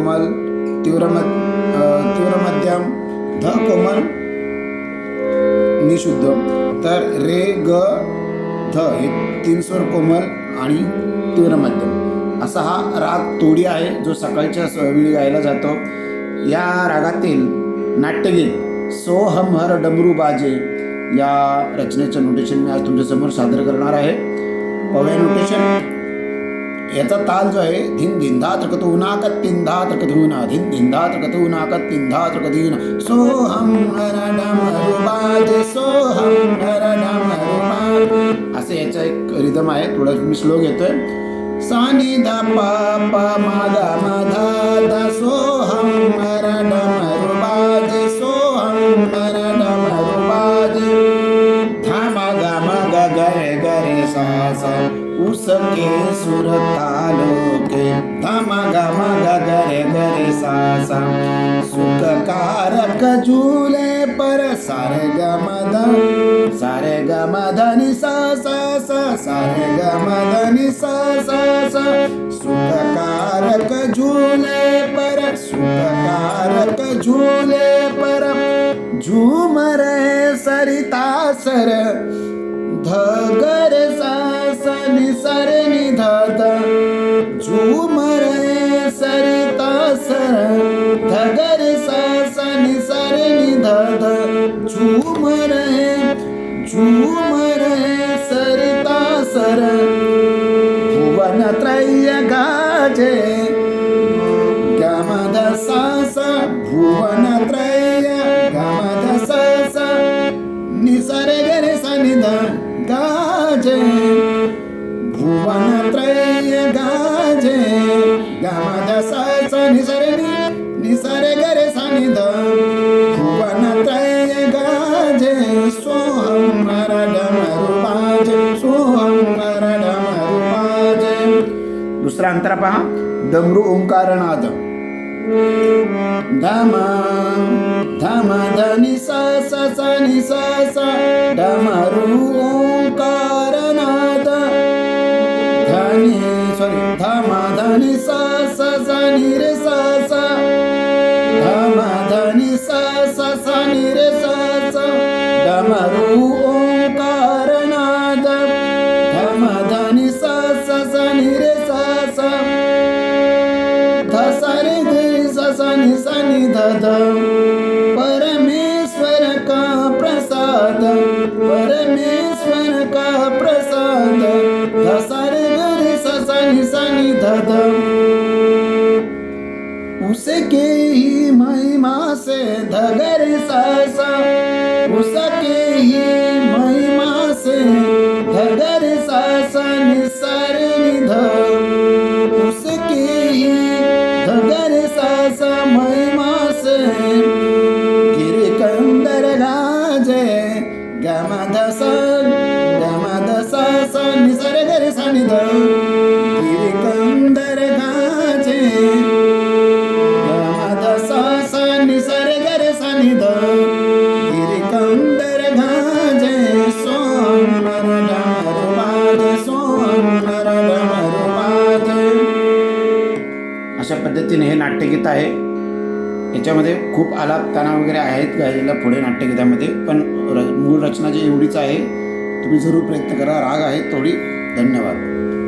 कोमल तीव्र तीव्र मध्यम ध कोमल निशुद्ध तर रे ग ध हे तीन स्वर कोमल आणि तीव्र मध्यम. असा हा राग तोडी आहे जो सकाळच्या वेळी गायला जातो. या रागातील नाट्यगीत सो हम हर डमरू बाजे या रचनेचं नोटेशन मी आज तुमच्यासमोर सादर करणार आहे. पवे नोटेशन याचा ताल जो आहे धिन धिंधा त्रकत उनाकत पिंधा त्रकत हुना धिन धिंधा त्रकत उनाकत तिंधा त्रकत हुना सोहम सोहम हरडम असे याचा एक रिदम आहे थोडा मी स्लो घेतोय. सानी धा पा पा उसके सुर तालोके धा मा गा मा गा गरे गरे सा सा सुख कारक झूले पर सारे ग म ध सारे ग म ध नि सा सा सा सारे ग म ध नि सा सा सा सुख कारक झूले पर, सुख कारक झूले पर। झूम रहे सरिता सर सर। भुवन त्रय गाजे। गमद सा सा भुवन त्रय गमद सा सा निसरे गरे सनिध गाजे। भुवन त्रय गाजे। गमद सा सा निसरे नि निसरे गरे सनिध दुसरा अंतर पहा. डमरू ओंकारनाद. धम धम धनी सा सा सा नि सा सा डमरू ओंकारनाद. धनि सॉरी धम धनी सा सा सा नि रे सा सा धम धनी सा सा सा नि रे सा सा डमरू सा नि ध ध परमेश्वर का प्रसाद। परमेश्वर का प्रसाद ध उसके ही महिमा से धगर सा सा उसके ही महिमा से धगर सा अशा पद्धतीने हे नाट्यगीत आहे. याच्यामध्ये खूप आलाप ताना वगैरे आहेत गायलेल्या पुढे नाट्यगीतामध्ये पण र मूळ रचना जी एवढीच आहे तुम्ही जरूर प्रयत्न करा. राग आहे थोडी. धन्यवाद.